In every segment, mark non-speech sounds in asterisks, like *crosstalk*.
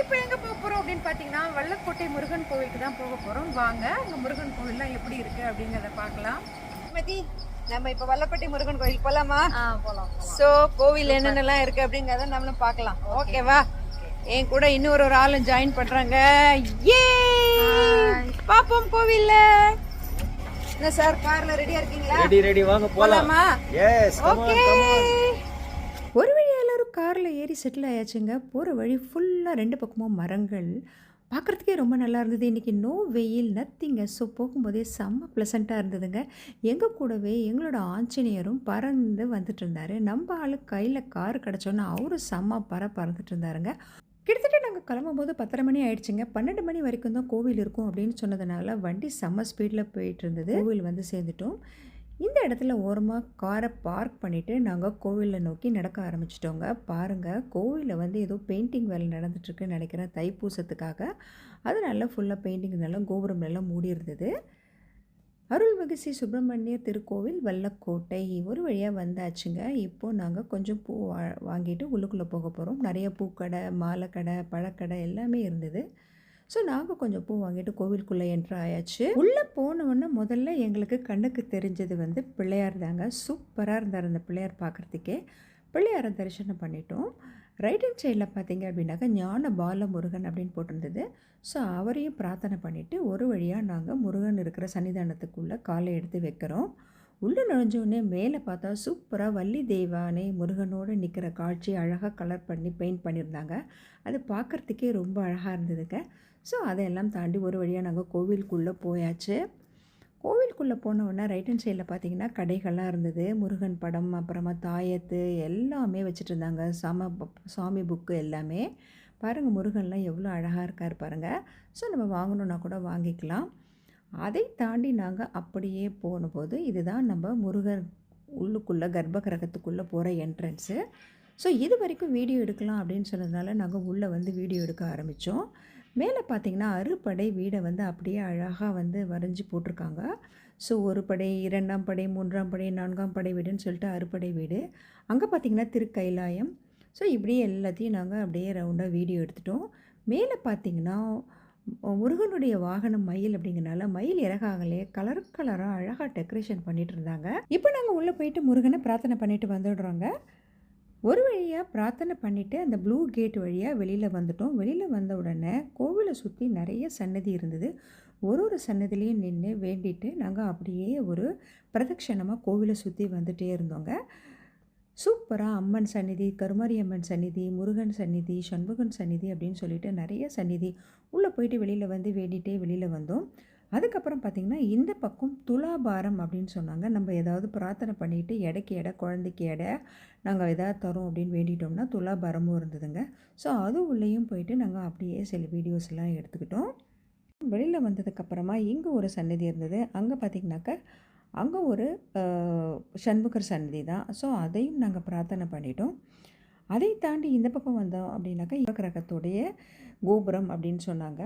இப்போ எங்க போக போறோம் அப்படின்னு பாத்தீங்கன்னா வல்லக்கோட்டை முருகன் கோவிலுக்கு தான் போக போறோம். வாங்க அங்க முருகன் கோவில்லாம் எப்படி இருக்கு அப்படிங்கறத பார்க்கலாம். மதி நம்ம இப்ப வல்லக்கோட்டை முருகன் கோவில் போலாமா? போலாம் சோ கோவில் என்னென்னலாம் இருக்கு அப்படிங்கறத நம்மளும் பார்க்கலாம். ஓகேவா என் கூட இன்னொரு ஒரு ஆளும் ஜாயின் பண்றாங்க. ஏ பாப்போம் கோவில்ல. என்ன சார் கார்ல ரெடியா இருக்கீங்களா? ரெடி ரெடி வாங்க போலாம். எஸ் ஓகே காரில் ஏறி செட்டில் ஆயாச்சுங்க. போகிற வழி ஃபுல்லாக ரெண்டு பக்கமும் மரங்கள். பார்க்குறதுக்கே ரொம்ப நல்லா இருந்தது. இன்றைக்கி நோ வெயில் நத்திங்க ஸோ போகும்போதே செம்ம ப்ளசண்ட்டாக இருந்ததுங்க. எங்கள் கூடவே எங்களோட ஆஞ்சநேயரும் பறந்து வந்துட்டு இருந்தார். நம்ம ஆளு கையில் கார் கிடச்சோன்னா அவரும் செம்ம பற பறந்துட்டு இருந்தாருங்க. கிட்டத்தட்ட நாங்கள் கிளம்பும்போது பத்தரை மணி ஆயிடுச்சுங்க. பன்னெண்டு மணி வரைக்கும் தான் கோவில் இருக்கும் அப்படின்னு சொன்னதுனால வண்டி செம்ம ஸ்பீடில் போயிட்டு இருந்தது. கோவில் வந்து சேர்ந்துட்டோம். இந்த இடத்துல ஓரமாக காரை பார்க் பண்ணிவிட்டு நாங்கள் கோவிலை நோக்கி நடக்க ஆரம்பிச்சிட்டோங்க. பாருங்கள் கோவிலில் வந்து ஏதோ பெயிண்டிங் வேலை நடந்துட்டுருக்குன்னு நினைக்கிறேன் தைப்பூசத்துக்காக. அதனால ஃபுல்லாக பெயிண்டிங் நல்லா கோபுரம் எல்லாம் மூடி இருந்தது. அருள்மிகு ஸ்ரீ சுப்பிரமணியர் திருக்கோவில் வல்லக்கோட்டை ஒரு வழியாக வந்தாச்சுங்க. இப்போது நாங்கள் கொஞ்சம் பூ வா வாங்கிட்டு உள்ளுக்குள்ளே போக போகிறோம் நிறைய பூக்கடை மாலைக்கடை பழக்கடை எல்லாமே இருந்தது. ஸோ நாங்கள் கொஞ்சம் பூ வாங்கிட்டு கோவிலுக்குள்ளே என்ட்ரு ஆயாச்சு. உள்ளே போனவொன்னே முதல்ல எங்களுக்கு கண்ணுக்கு தெரிஞ்சது வந்து பிள்ளையார் தாங்க. சூப்பராக இருந்தார் அந்த பிள்ளையார் பார்க்குறதுக்கே பிள்ளையாரை தரிசனம் பண்ணிட்டோம். ரைட் ஹேண்ட் சைடில் பார்த்தீங்க அப்படின்னாக்கா ஞான பால முருகன் அப்படின்னு போட்டிருந்தது. ஸோ அவரையும் பிரார்த்தனை பண்ணிவிட்டு ஒரு வழியாக நாங்கள் முருகன் இருக்கிற சன்னிதானத்துக்குள்ளே காலை எடுத்து வைக்கிறோம். உள்ளே நுழைஞ்சோடனே மேலே பார்த்தா சூப்பராக வள்ளி தெய்வானே முருகனோடு நிற்கிற காட்சி அழகாக கலர் பண்ணி பெயிண்ட் பண்ணியிருந்தாங்க. அது பார்க்குறதுக்கே ரொம்ப அழகாக இருந்ததுங்க. ஸோ அதையெல்லாம் தாண்டி ஒரு வழியாக நாங்கள் கோவிலுக்குள்ளே போயாச்சு. கோவிலுக்குள்ளே போனவுடனே ரைட் ஹேண்ட் சைடில் பார்த்தீங்கன்னா கடைகள்லாம் இருந்தது. முருகன் படம் அப்புறமா தாயத்து எல்லாமே வச்சுட்டு இருந்தாங்க. சாம சாமி புக்கு எல்லாமே. பாருங்கள் முருகன்லாம் எவ்வளோ அழகாக இருக்கார் பாருங்கள் ஸோ நம்ம வாங்கணுன்னா கூட வாங்கிக்கலாம். அதை தாண்டி நாங்கள் அப்படியே போனபோது இதுதான் நம்ம முருகர் உள்ளுக்குள்ளே கர்ப்ப கிரகத்துக்குள்ளே போகிற என்ட்ரன்ஸு ஸோ இது வரைக்கும் வீடியோ எடுக்கலாம் அப்படின்னு சொன்னதுனால நாங்கள் உள்ளே வந்து வீடியோ எடுக்க ஆரம்பித்தோம் மேலே பார்த்தீங்கன்னா அறுபடை வீடை வந்து அப்படியே அழகாக வந்து வரைஞ்சி போட்டிருக்காங்க. ஸோ ஒரு படை இரண்டாம் படை மூன்றாம் படை நான்காம் படை வீடுன்னு சொல்லிட்டு அறுபடை வீடு. அங்கே பார்த்தீங்கன்னா திருக்கைலாயம். ஸோ இப்படியே எல்லாத்தையும் நாங்கள் அப்படியே ரவுண்டாக வீடியோ எடுத்துட்டோம். மேலே பார்த்தீங்கன்னா முருகனுடைய வாகனம் மயில் அப்படிங்கிறனால மயில் இறகாகலே கலர் கலராக அழகாக டெக்கரேஷன் பண்ணிகிட்டு இருந்தாங்க. இப்போ நாங்கள் உள்ளே போயிட்டு முருகனை பிரார்த்தனை பண்ணிட்டு வந்துடுறோங்க. ஒரு வழியாக பிரார்த்தனை பண்ணிவிட்டு அந்த ப்ளூ கேட் வழியாக வெளியில் வந்துட்டோம். வெளியில் வந்த உடனே கோவிலை சுற்றி நிறைய சன்னதி இருந்தது. ஒரு ஒரு சன்னதிலையும் நின்று வேண்டிட்டு நாங்கள் அப்படியே ஒரு பிரதட்சணமாக கோவிலை சுற்றி வந்துகிட்டே இருந்தோங்க. சூப்பராக அம்மன் சந்நிதி கருமாரி அம்மன் சந்நிதி முருகன் சந்நிதி சண்முகன் சந்நிதி அப்படின்னு சொல்லிட்டு நிறைய சந்நிதி உள்ளே போயிட்டு வெளியில் வந்து வேண்டிகிட்டே வெளியில் வந்தோம். அதுக்கப்புறம் பார்த்திங்கன்னா இந்த பக்கம் துலாபாரம் அப்படின்னு சொன்னாங்க. நம்ம ஏதாவது பிரார்த்தனை பண்ணிவிட்டு எடைக்கு எடை குழந்தைக்கு எடை நாங்கள் எதாவது தரோம் அப்படின்னு வேண்டிட்டோம்னா துலாபாரமும் இருந்ததுங்க. ஸோ அது உள்ளேயும் போயிட்டு நாங்கள் அப்படியே சில வீடியோஸ்லாம் எடுத்துக்கிட்டோம். வெளியில் வந்ததுக்கப்புறமா இங்கே ஒரு சன்னதி இருந்தது. அங்கே பார்த்திங்கனாக்கா அங்கே ஒரு சண்முகர் சன்னதி தான். ஸோ அதையும் நாங்கள் பிரார்த்தனை பண்ணிட்டோம். அதை தாண்டி இந்த பக்கம் வந்தோம் அப்படின்னாக்கா இவக்கிரகத்துடைய கோபுரம் அப்படின்னு சொன்னாங்க.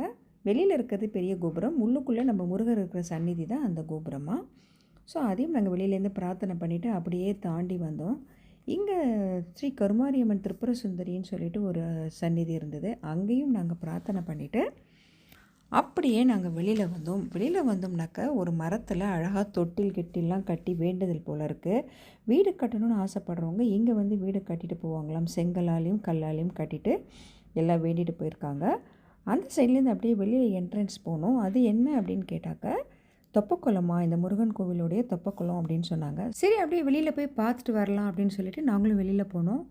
வெளியில் இருக்கிறது பெரிய கோபுரம். உள்ளுக்குள்ளே நம்ம முருகர் இருக்கிற சந்நிதி தான் அந்த கோபுரமாக ஸோ அதையும் நாங்கள் வெளியிலேருந்து பிரார்த்தனை பண்ணிவிட்டு அப்படியே தாண்டி வந்தோம். இங்கே ஸ்ரீ கருமாரியம்மன் திரிபுர சுந்தரின்னு சொல்லிட்டு ஒரு சந்நிதி இருந்தது. அங்கேயும் நாங்கள் பிரார்த்தனை பண்ணிவிட்டு அப்படியே நாங்கள் வெளியில் வந்தோம். வெளியில் வந்தோம்னாக்கா ஒரு மரத்தில் அழகாக தொட்டில் கெட்டிலெலாம் கட்டி வேண்டுதல் போல் இருக்குது வீடு கட்டணும்னு ஆசைப்படுறவங்க இங்கே வந்து வீடு கட்டிட்டு போவாங்களாம். செங்கலாலையும் கல்லாலையும் கட்டிட்டு எல்லாம் வேண்டிட்டு போயிருக்காங்க. அந்த சைட்லேருந்து அப்படியே வெளியில் என்ட்ரன்ஸ் போனோம் அது என்ன அப்படின்னு கேட்டாக்க தொப்பக்குளமா? இந்த முருகன் கோவிலுடைய தொப்பக்குளம் அப்படின்னு சொன்னாங்க. சரி அப்படியே வெளியில் போய் பார்த்துட்டு வரலாம் அப்படின்னு சொல்லிட்டு நாங்களும் வெளியில் போனோம்.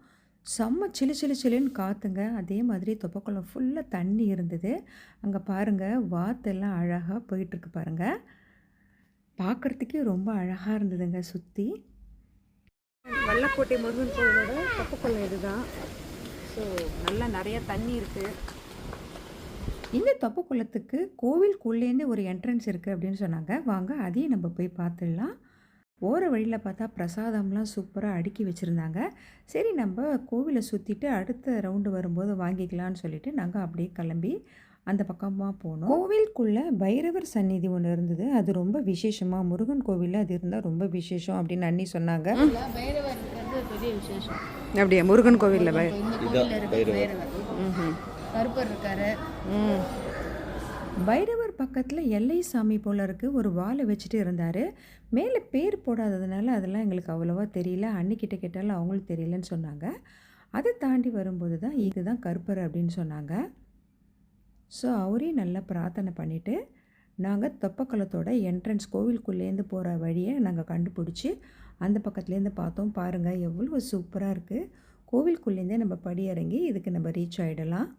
செம்ம சிலு சிலு சிலுன்னு காற்றுங்க அதே மாதிரி தொப்பக்குளம் ஃபுல்லாக தண்ணி இருந்தது. அங்கே பாருங்கள் வாத்தெல்லாம் அழகாக போயிட்டுருக்கு பாருங்கள் பார்க்குறதுக்கே ரொம்ப அழகாக இருந்ததுங்க சுற்றி வல்லக்கோட்டை முருகன் கோவிலோட தொப்பக்குளம் இதுதான். ஸோ நல்லா நிறைய தண்ணி இருக்குது இந்த தொப்பக்குளத்துக்கு கோவிலுக்குள்ளேருந்து ஒரு என்ட்ரன்ஸ் இருக்குது அப்படின்னு சொன்னாங்க. வாங்க அதையும் நம்ம போய் பார்த்துடலாம் போகிற வழியில் பார்த்தா பிரசாதம்லாம் சூப்பராக அடுக்கி வச்சுருந்தாங்க. சரி நம்ம கோவிலை சுற்றிட்டு அடுத்த ரவுண்டு வரும்போது வாங்கிக்கலாம்னு சொல்லிட்டு நாங்கள் அப்படியே கிளம்பி அந்த பக்கமாக போனோம். கோவிலுக்குள்ளே பைரவர் சந்நிதி ஒன்று இருந்தது. அது ரொம்ப விசேஷமாக முருகன் கோவிலில் அது இருந்தால் ரொம்ப விசேஷம் அப்படின்னு அண்ணி சொன்னாங்க. பைரவர் பெரிய விசேஷம். அப்படியே? முருகன் கோவிலில் பைரவர். ம் கருப்பர் இருக்காரு. ம். பைரவர் பக்கத்தில் எல்லை சாமி போல இருக்கு ஒரு வாழை வச்சுட்டு இருந்தார். மேலே பேர் போடாததுனால அதெல்லாம் எங்களுக்கு அவ்வளோவா தெரியல. அன்னிக்கிட்ட கேட்டாலும் அவங்களுக்கு தெரியலன்னு சொன்னாங்க. அதை தாண்டி வரும்போது தான் இதுதான் கருப்பர் அப்படின்னு சொன்னாங்க. ஸோ அவரையும் நல்லா பிரார்த்தனை பண்ணிவிட்டு நாங்கள் தொப்பக்குளத்தோட என்ட்ரன்ஸ் கோவிலுக்குள்ளேருந்து போகிற வழியை நாங்கள் கண்டுபிடிச்சி அந்த பக்கத்துலேருந்து பார்த்தோம். பாருங்கள் எவ்வளோ சூப்பராக இருக்குது கோவிலுக்குள்ளேருந்தே நம்ம படி இறங்கி இதுக்கு நம்ம ரீச் ஆகிடலாம்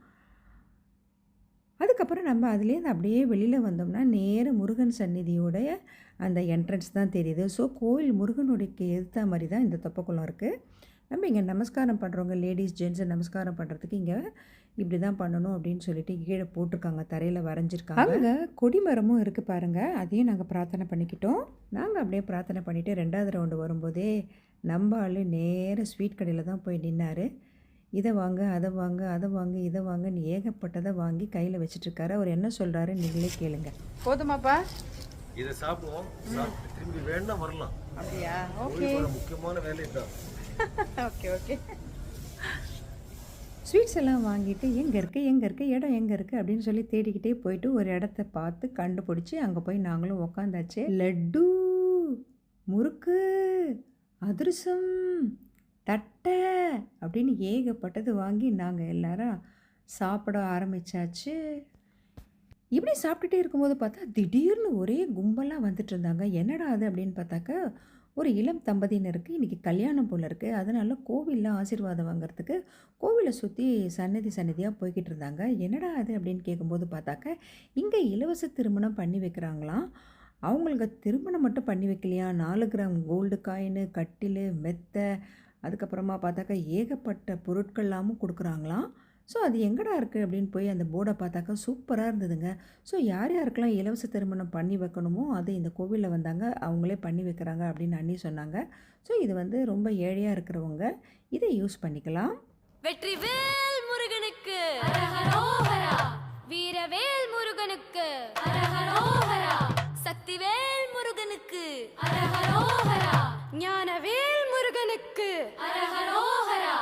அதுக்கப்புறம் நம்ம அதுலேருந்து அப்படியே வெளியில் வந்தோம்னா நேர முருகன் சந்நிதியோடைய அந்த என்ட்ரன்ஸ் தான் தெரியுது. ஸோ கோவில் முருகனுடைய எதிர்த்த மாதிரி தான் இந்த தொப்பக்குளம் இருக்குது நம்ம இங்கே நமஸ்காரம் பண்ணுறவங்க லேடிஸ் ஜென்ஸை நமஸ்காரம் பண்ணுறதுக்கு இங்கே இப்படி தான் பண்ணணும் அப்படின்னு சொல்லிட்டு கீழே போட்டிருக்காங்க. தரையில் வரைஞ்சிருக்காங்க. அங்கே கொடிமரமும் இருக்குது பாருங்கள் அதையும் நாங்கள் பிரார்த்தனை பண்ணிக்கிட்டோம். நாங்கள் அப்படியே பிரார்த்தனை பண்ணிவிட்டு ரெண்டாவது ரவுண்டு வரும்போதே நம்ம ஆள் நேர ஸ்வீட் கடையில் தான் போய் நின்னார். இதை வாங்க அதை வாங்க அதை வாங்க இதை வாங்கன்னு ஏகப்பட்டதை வாங்கி கையில் வச்சிட்ருக்காரு. அவர் என்ன சொல்கிறாரு நீங்களே கேளுங்க. போதுமாப்பா. இதை சாப்பிடுவோம். சாப்பிட்டு திரும்பி வேணா வரலாம். அப்படியா? ஓகே. முக்கியமான வேலை இதுதான். *laughs* Okay okay. ஸ்வீட்ஸ் எல்லாம் வாங்கிட்டு எங்கே இருக்குது எங்கே இருக்குது இடம் எங்கே இருக்குது அப்படின்னு சொல்லி தேடிக்கிட்டே போயிட்டு ஒரு இடத்த பார்த்து கண்டுபிடிச்சி அங்கே போய் நாங்களும் உக்காந்தாச்சு. லட்டு முறுக்கு அதிரசம் தட்டை அப்படின்னு ஏகப்பட்டது வாங்கி நாங்கள் எல்லாரும் சாப்பிட ஆரம்பிச்சாச்சு. இப்படி சாப்பிட்டுட்டே இருக்கும்போது பார்த்தா திடீர்னு ஒரே கும்பலாக வந்துட்டு இருந்தாங்க. என்னடா அது அப்படின்னு பார்த்தாக்க ஒரு இளம் தம்பதியினருக்கு இன்றைக்கி கல்யாணம் போல் இருக்குது அதனால் கோவிலில் ஆசீர்வாதம் வாங்குறதுக்கு கோவிலை சுற்றி சன்னதி சன்னதியாக போய்கிட்டு இருந்தாங்க. என்னடா அது அப்படின்னு கேட்கும்போது பார்த்தாக்க இங்கே இலவச திருமணம் பண்ணி வைக்கிறாங்களாம். அவங்களுக்கு திருமணம் மட்டும் பண்ணி வைக்கலையா? நாலு கிராம் கோல்டு காயின் கட்டில் மெத்தை அதுக்கப்புறமா பார்த்தாக்கா ஏகப்பட்ட பொருட்கள்லாமும் கொடுக்குறாங்களாம். ஸோ அது எங்கடா இருக்குது அப்படின்னு போய் அந்த போர்டை பார்த்தாக்கா சூப்பராக இருந்ததுங்க. ஸோ யார் யாருக்கெல்லாம் இலவச திருமணம் பண்ணி வைக்கணுமோ அது இந்த கோவிலில் வந்தாங்க அவங்களே பண்ணி வைக்கிறாங்க அப்படின்னு அண்ணி சொன்னாங்க. ஸோ இது வந்து ரொம்ப ஏழையாக இருக்கிறவங்க இதை யூஸ் பண்ணிக்கலாம். வெற்றிவேல் முருகனுக்கு. அரஹரோஹரா வீரவேல் முருகனுக்கு. சக்திவேல் முருகனுக்கு. ஞானவேல் முருகனுக்கு அரஹரோஹரா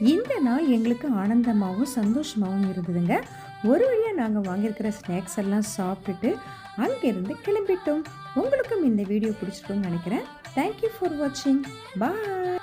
இந்த நாள் எங்களுக்கு ஆனந்தமாகவும் சந்தோஷமாகவும் இருந்ததுங்க. ஒரு வழியாக நாங்கள் வாங்கியிருக்கிற ஸ்நாக்ஸ் எல்லாம் சாப்பிட்டுட்டு அங்கேருந்து கிளம்பிட்டோம். உங்களுக்கும் இந்த வீடியோ பிடிச்சிருக்கும்னு நினைக்கிறேன். தேங்க்யூ ஃபார் வாட்சிங் பாய்